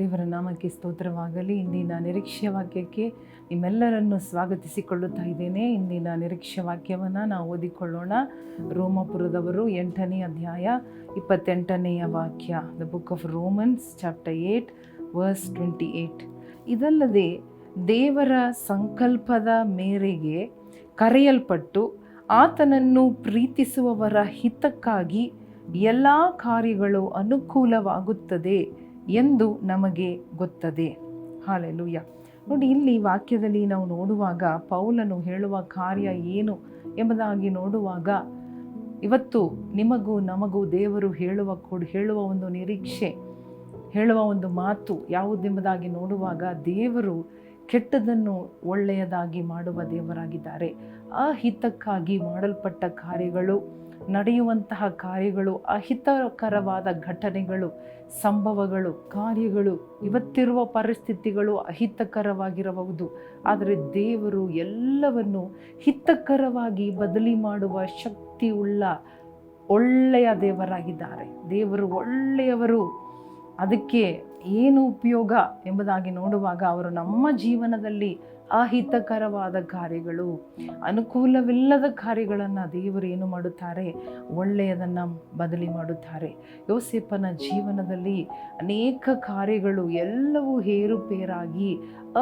ದೇವರ ನಾಮಕ್ಕೆ ಸ್ತೋತ್ರವಾಗಲಿ. ಇಂದಿನ ನಿರೀಕ್ಷೆ ವಾಕ್ಯಕ್ಕೆ ನಿಮ್ಮೆಲ್ಲರನ್ನು ಸ್ವಾಗತಿಸಿಕೊಳ್ಳುತ್ತಾ ಇದ್ದೇನೆ. ಇಂದಿನ ನಿರೀಕ್ಷೆ ವಾಕ್ಯವನ್ನು ನಾವು ಓದಿಕೊಳ್ಳೋಣ. ರೋಮಪುರದವರು ಎಂಟನೇ ಅಧ್ಯಾಯ ಇಪ್ಪತ್ತೆಂಟನೆಯ ವಾಕ್ಯ. The book of Romans chapter eight verse twenty eight ಇದಲ್ಲದೆ ದೇವರ ಸಂಕಲ್ಪದ ಮೇರೆಗೆ ಕರೆಯಲ್ಪಟ್ಟು ಆತನನ್ನು ಪ್ರೀತಿಸುವವರ ಹಿತಕ್ಕಾಗಿ ಎಲ್ಲ ಕಾರ್ಯಗಳು ಅನುಕೂಲವಾಗುತ್ತದೆ. ಎಂದು ನಮಗೆ ಗೊತ್ತದೆ. ಹಾಲೆಲುಯ್ಯ ನೋಡಿ, ಇಲ್ಲಿ ವಾಕ್ಯದಲ್ಲಿ ನಾವು ನೋಡುವಾಗ ಪೌಲನು ಹೇಳುವ ಕಾರ್ಯ ಏನು ಎಂಬುದಾಗಿ ನೋಡುವಾಗ ಇವತ್ತು ನಿಮಗೂ ನಮಗೂ ದೇವರು ಹೇಳುವ ಕೊಡು, ಹೇಳುವ ಒಂದು ನಿರೀಕ್ಷೆ, ಹೇಳುವ ಒಂದು ಮಾತು ಯಾವುದೆಂಬುದಾಗಿ ನೋಡುವಾಗ ದೇವರು ಕೆಟ್ಟದನ್ನು ಒಳ್ಳೆಯದಾಗಿ ಮಾಡುವ ದೇವರಾಗಿದ್ದಾರೆ. ಅಹಿತಕ್ಕಾಗಿ ಮಾಡಲ್ಪಟ್ಟ ಕಾರ್ಯಗಳು, ನಡೆಯುವಂತಹ ಕಾರ್ಯಗಳು, ಅಹಿತಕರವಾದ ಘಟನೆಗಳು, ಸಂಭವಗಳು, ಕಾರ್ಯಗಳು, ಇವತ್ತಿರುವ ಪರಿಸ್ಥಿತಿಗಳು ಅಹಿತಕರವಾಗಿರಬಹುದು. ಆದರೆ ದೇವರು ಎಲ್ಲವನ್ನು ಹಿತಕರವಾಗಿ ಬದಲಿ ಮಾಡುವ ಶಕ್ತಿ ಉಳ್ಳ ಒಳ್ಳೆಯ ದೇವರಾಗಿದ್ದಾರೆ. ದೇವರು ಒಳ್ಳೆಯವರು. ಅದಕ್ಕೆ ಏನು ಉಪಯೋಗ ಎಂಬುದಾಗಿ ನೋಡುವಾಗ ಅವರು ನಮ್ಮ ಜೀವನದಲ್ಲಿ ಅಹಿತಕರವಾದ ಕಾರ್ಯಗಳು, ಅನುಕೂಲವಿಲ್ಲದ ಕಾರ್ಯಗಳನ್ನು ದೇವರು ಏನು ಮಾಡುತ್ತಾರೆ? ಒಳ್ಳೆಯದನ್ನು ಬದಲಿ ಮಾಡುತ್ತಾರೆ. ಯೋಸೆಪ್ಪನ ಜೀವನದಲ್ಲಿ ಅನೇಕ ಕಾರ್ಯಗಳು ಎಲ್ಲವೂ ಏರುಪೇರಾಗಿ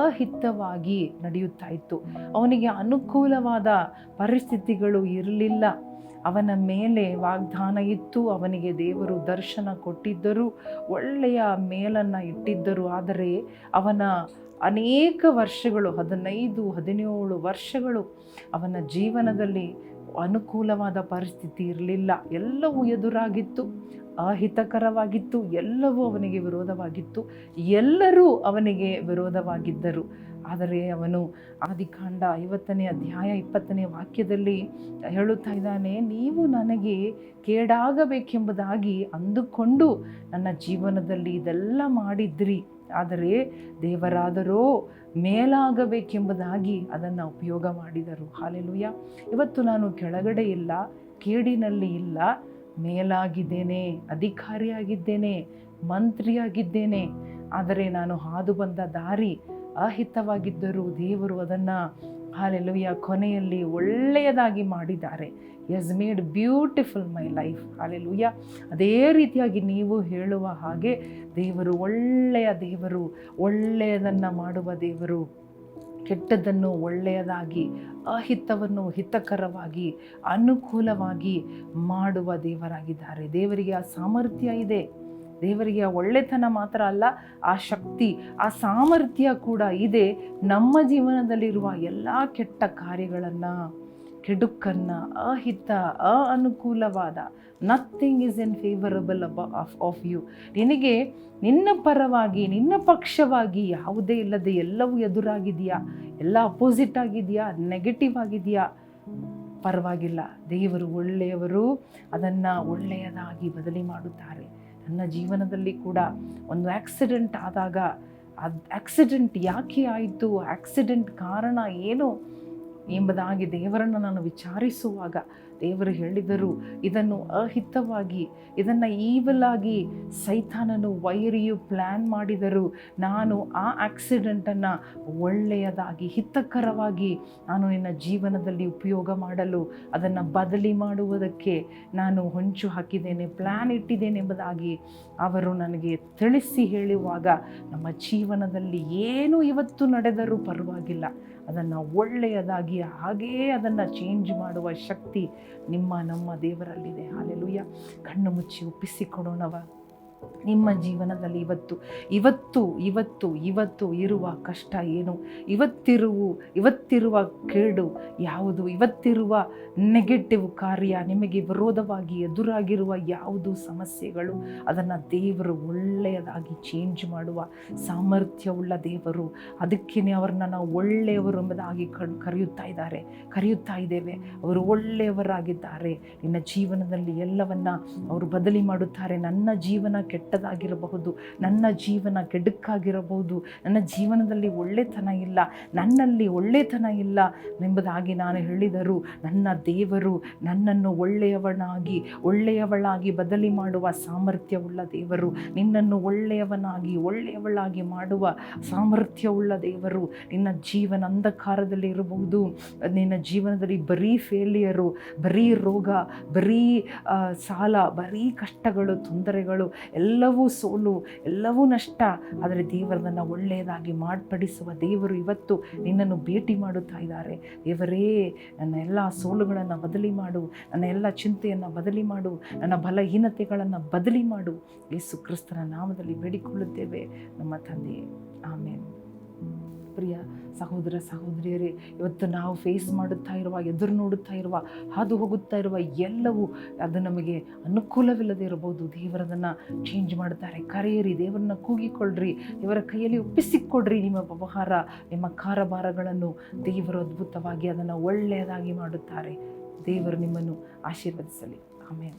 ಅಹಿತವಾಗಿ ನಡೆಯುತ್ತಾ ಇತ್ತು. ಅವನಿಗೆ ಅನುಕೂಲವಾದ ಪರಿಸ್ಥಿತಿಗಳು ಇರಲಿಲ್ಲ. ಅವನ ಮೇಲೆ ವಾಗ್ದಾನ ಇತ್ತು. ಅವನಿಗೆ ದೇವರು ದರ್ಶನ ಕೊಟ್ಟಿದ್ದರು. ಒಳ್ಳೆಯ ಮೇಲನ್ನು ಇಟ್ಟಿದ್ದರು. ಆದರೆ ಅವನ ಅನೇಕ ವರ್ಷಗಳು, ಹದಿನೈದು, ಹದಿನೇಳು ವರ್ಷಗಳು ಅವನ ಜೀವನದಲ್ಲಿ ಅನುಕೂಲವಾದ ಪರಿಸ್ಥಿತಿ ಇರಲಿಲ್ಲ. ಎಲ್ಲವೂ ಎದುರಾಗಿತ್ತು, ಅಹಿತಕರವಾಗಿತ್ತು, ಎಲ್ಲವೂ ಅವನಿಗೆ ವಿರೋಧವಾಗಿತ್ತು. ಎಲ್ಲರೂ ಅವನಿಗೆ ವಿರೋಧವಾಗಿದ್ದರು. ಆದರೆ ಅವನು ಆದಿಕಾಂಡ ಐವತ್ತನೇ ಅಧ್ಯಾಯ ಇಪ್ಪತ್ತನೇ ವಾಕ್ಯದಲ್ಲಿ ಹೇಳುತ್ತಾ ಇದ್ದಾನೆ, ನೀವು ನನಗೆ ಕೇಡಾಗಬೇಕೆಂಬುದಾಗಿ ಅಂದುಕೊಂಡು ನನ್ನ ಜೀವನದಲ್ಲಿ ಇದೆಲ್ಲ ಮಾಡಿದ್ರಿ. ಆದರೆ ದೇವರಾದರೋ ಮೇಲಾಗಬೇಕೆಂಬುದಾಗಿ ಅದನ್ನು ಉಪಯೋಗ ಮಾಡಿದರು. ಹಾಲೆಲುಯ್ಯ. ಇವತ್ತು ನಾನು ಕೆಳಗಡೆ ಇಲ್ಲ, ಕೇಡಿನಲ್ಲಿ ಇಲ್ಲ. ಮೇಲಾಗಿದ್ದೇನೆ, ಅಧಿಕಾರಿಯಾಗಿದ್ದೇನೆ, ಮಂತ್ರಿಯಾಗಿದ್ದೇನೆ. ಆದರೆ ನಾನು ಹಾದು ಬಂದ ದಾರಿ ಅಹಿತವಾಗಿದ್ದರೂ ದೇವರು ಅದನ್ನು ಹಾಲೆಲುಯ್ಯ ಕೊನೆಯಲ್ಲಿ ಒಳ್ಳೆಯದಾಗಿ ಮಾಡಿದ್ದಾರೆ. Yes made beautiful my life hallelujah ಅದೇ ರೀತಿಯಾಗಿ ನೀವು ಹೇಳುವ ಹಾಗೆ ದೇವರು ಒಳ್ಳೆಯ ದೇವರು, ಒಳ್ಳೆಯದನ್ನು ಮಾಡುವ ದೇವರು ಕೆಟ್ಟದ್ದನ್ನು ಒಳ್ಳೆಯದಾಗಿ, ಅಹಿತವನ್ನು ಹಿತಕರವಾಗಿ, ಅನುಕೂಲವಾಗಿ ಮಾಡುವ ದೇವರಾಗಿದ್ದಾರೆ. ದೇವರಿಗೆ ಆ ಸಾಮರ್ಥ್ಯ ಇದೆ. ದೇವರಿಗೆ ಆ ಒಳ್ಳೆತನ ಮಾತ್ರ ಅಲ್ಲ, ಆ ಶಕ್ತಿ, ಆ ಸಾಮರ್ಥ್ಯ ಕೂಡ ಇದೆ. ನಮ್ಮ ಜೀವನದಲ್ಲಿರುವ ಎಲ್ಲ ಕೆಟ್ಟ ಕಾರ್ಯಗಳನ್ನು, ಕೆಡುಕನ್ನು, ಅಹಿತ, ಅನುಕೂಲವಾದ ನಥಿಂಗ್ ಈಸ್ ಇನ್ ಫೇವರಬಲ್ ಅಬ ಆಫ್ ಆಫ್ ಯು ನಿನಗೆ ನಿನ್ನ ಪರವಾಗಿ, ನಿನ್ನ ಪಕ್ಷವಾಗಿ ಯಾವುದೇ ಇಲ್ಲದೆ ಎಲ್ಲವೂ ಎದುರಾಗಿದೆಯಾ ಎಲ್ಲ ಅಪೋಸಿಟ್ ಆಗಿದೆಯಾ ನೆಗೆಟಿವ್ ಆಗಿದೆಯಾ ಪರವಾಗಿಲ್ಲ. ದೇವರು ಒಳ್ಳೆಯವರು, ಅದನ್ನು ಒಳ್ಳೆಯದಾಗಿ ಬದಲಿ ಮಾಡುತ್ತಾರೆ. ನನ್ನ ಜೀವನದಲ್ಲಿ ಕೂಡ ಒಂದು ಆಕ್ಸಿಡೆಂಟ್ ಆದಾಗ, ಅದು ಆಕ್ಸಿಡೆಂಟ್ ಯಾಕೆ ಆಯಿತು ಆಕ್ಸಿಡೆಂಟ್ ಕಾರಣ ಏನು ಎಂಬುದಾಗಿ ದೇವರನ್ನು ನಾನು ವಿಚಾರಿಸುವಾಗ ದೇವರು ಹೇಳಿದರು, ಇದನ್ನು ಅಹಿತವಾಗಿ, ಇದನ್ನು ಈವಲಾಗಿ ಸೈತಾನನು ವೈರಿಯು ಪ್ಲ್ಯಾನ್ ಮಾಡಿದರು. ನಾನು ಆ ಆಕ್ಸಿಡೆಂಟನ್ನು ಒಳ್ಳೆಯದಾಗಿ, ಹಿತಕರವಾಗಿ ನಾನು ನಿನ್ನ ಜೀವನದಲ್ಲಿ ಉಪಯೋಗ ಮಾಡಲು, ಅದನ್ನು ಬದಲಿ ಮಾಡುವುದಕ್ಕೆ ನಾನು ಹೊಂಚು ಹಾಕಿದ್ದೇನೆ ಪ್ಲ್ಯಾನ್ ಇಟ್ಟಿದ್ದೇನೆ ಎಂಬುದಾಗಿ ಅವರು ನನಗೆ ತಿಳಿಸಿ ಹೇಳುವಾಗ ನಮ್ಮ ಜೀವನದಲ್ಲಿ ಏನು ಇವತ್ತು ನಡೆದರೂ ಪರವಾಗಿಲ್ಲ. ಅದನ್ನು ಒಳ್ಳೆಯದಾಗಿ ಹಾಗೇ ಅದನ್ನು ಚೇಂಜ್ ಮಾಡುವ ಶಕ್ತಿ ನಿಮ್ಮ ನಮ್ಮ ದೇವರಲ್ಲಿದೆ. ಹಾಲೆಲುಯ್ಯ ಕಣ್ಣು ಮುಚ್ಚಿ ಒಪ್ಪಿಸಿಕೊಡೋಣವ ನಿಮ್ಮ ಜೀವನದಲ್ಲಿ ಇವತ್ತು ಇವತ್ತು ಇವತ್ತು ಇವತ್ತು ಇರುವ ಕಷ್ಟ ಏನು? ಇವತ್ತಿರುವ ಇವತ್ತಿರುವ ಕೇಡು ಯಾವುದು? ಇವತ್ತಿರುವ ನೆಗೆಟಿವ್ ಕಾರ್ಯ ನಿಮಗೆ ವಿರೋಧವಾಗಿ ಎದುರಾಗಿರುವ ಯಾವುದು ಸಮಸ್ಯೆಗಳು? ಅದನ್ನು ದೇವರು ಒಳ್ಳೆಯದಾಗಿ ಚೇಂಜ್ ಮಾಡುವ ಸಾಮರ್ಥ್ಯವುಳ್ಳ ದೇವರು. ಅದಕ್ಕೇ ಅವ್ರನ್ನ ನಾವು ಒಳ್ಳೆಯವರು ಎಂಬುದಾಗಿ ಕರೆಯುತ್ತಾ ಇದ್ದಾರೆ. ಕರೆಯುತ್ತಾ ಇದ್ದೇವೆ. ಅವರು ಒಳ್ಳೆಯವರಾಗಿದ್ದಾರೆ. ನಿನ್ನ ಜೀವನದಲ್ಲಿ ಎಲ್ಲವನ್ನ ಅವರು ಬದಲಿ ಮಾಡುತ್ತಾರೆ. ನನ್ನ ಜೀವನ ಕೆಟ್ಟದಾಗಿರಬಹುದು. ನನ್ನ ಜೀವನ ಕೆಡುಕಾಗಿರಬಹುದು. ನನ್ನ ಜೀವನದಲ್ಲಿ ಒಳ್ಳೆತನ ಇಲ್ಲ. ನನ್ನಲ್ಲಿ ಒಳ್ಳೆತನ ಇಲ್ಲ ಎಂಬುದಾಗಿ ನಾನು ಹೇಳಿದರು ನನ್ನ ದೇವರು ನನ್ನನ್ನು ಒಳ್ಳೆಯವನಾಗಿ, ಒಳ್ಳೆಯವಳಾಗಿ ಬದಲಿ ಮಾಡುವ ಸಾಮರ್ಥ್ಯವುಳ್ಳ ದೇವರು, ನಿನ್ನನ್ನು ಒಳ್ಳೆಯವನಾಗಿ, ಒಳ್ಳೆಯವಳಾಗಿ ಮಾಡುವ ಸಾಮರ್ಥ್ಯವುಳ್ಳ ದೇವರು, ನಿನ್ನ ಜೀವನ ಅಂಧಕಾರದಲ್ಲಿ ಇರಬಹುದು. ನಿನ್ನ ಜೀವನದಲ್ಲಿ ಬರೀ ಫೇಲಿಯರು ಬರೀ ರೋಗ, ಬರೀ ಸಾಲ, ಬರೀ ಕಷ್ಟಗಳು, ತೊಂದರೆಗಳು ಎಲ್ಲವೂ ಸೋಲು, ಎಲ್ಲವೂ ನಷ್ಟ. ಆದರೆ ದೇವರನ್ನು ಒಳ್ಳೆಯದಾಗಿ ಮಾರ್ಪಡಿಸುವ ದೇವರು ಇವತ್ತು ನಿನ್ನನ್ನು ಭೇಟಿ ಮಾಡುತ್ತಾ ಇದ್ದಾರೆ. ದೇವರೇ, ನನ್ನ ಎಲ್ಲ ಸೋಲುಗಳನ್ನು ಬದಲಿ ಮಾಡು. ನನ್ನ ಎಲ್ಲ ಚಿಂತೆಯನ್ನು ಬದಲಿ ಮಾಡು. ನನ್ನ ಬಲಹೀನತೆಗಳನ್ನು ಬದಲಿ ಮಾಡು. ಯೇಸು ಕ್ರಿಸ್ತನ ನಾಮದಲ್ಲಿ ಬೇಡಿಕೊಳ್ಳುತ್ತೇವೆ. ನಮ್ಮ ತಂದೆಯೇ. ಆಮೇಲೆ ಪ್ರಿಯ ಸಹೋದರ, ಸಹೋದರಿಯರೇ, ಇವತ್ತು ನಾವು ಫೇಸ್ ಮಾಡುತ್ತಾ ಇರುವ, ಎದುರು ನೋಡುತ್ತಾ ಇರುವ, ಹಾದು ಹೋಗುತ್ತಾ ಇರುವ ಎಲ್ಲವೂ ಅದು ನಮಗೆ ಅನುಕೂಲವಿಲ್ಲದೆ ಇರಬಹುದು. ದೇವರದನ್ನು ಚೇಂಜ್ ಮಾಡ್ತಾರೆ ಕರೆಯಿರಿ, ದೇವರನ್ನ ಕೂಗಿಕೊಳ್ಳ್ರಿ, ದೇವರ ಕೈಯಲ್ಲಿ ಒಪ್ಪಿಸಿಕೊಡ್ರಿ ನಿಮ್ಮ ವ್ಯವಹಾರ, ನಿಮ್ಮ ಕಾರಭಾರಗಳನ್ನು. ದೇವರು ಅದ್ಭುತವಾಗಿ ಅದನ್ನು ಒಳ್ಳೆಯದಾಗಿ ಮಾಡುತ್ತಾರೆ. ದೇವರು ನಿಮ್ಮನ್ನು ಆಶೀರ್ವದಿಸಲಿ. ಆಮೇಲೆ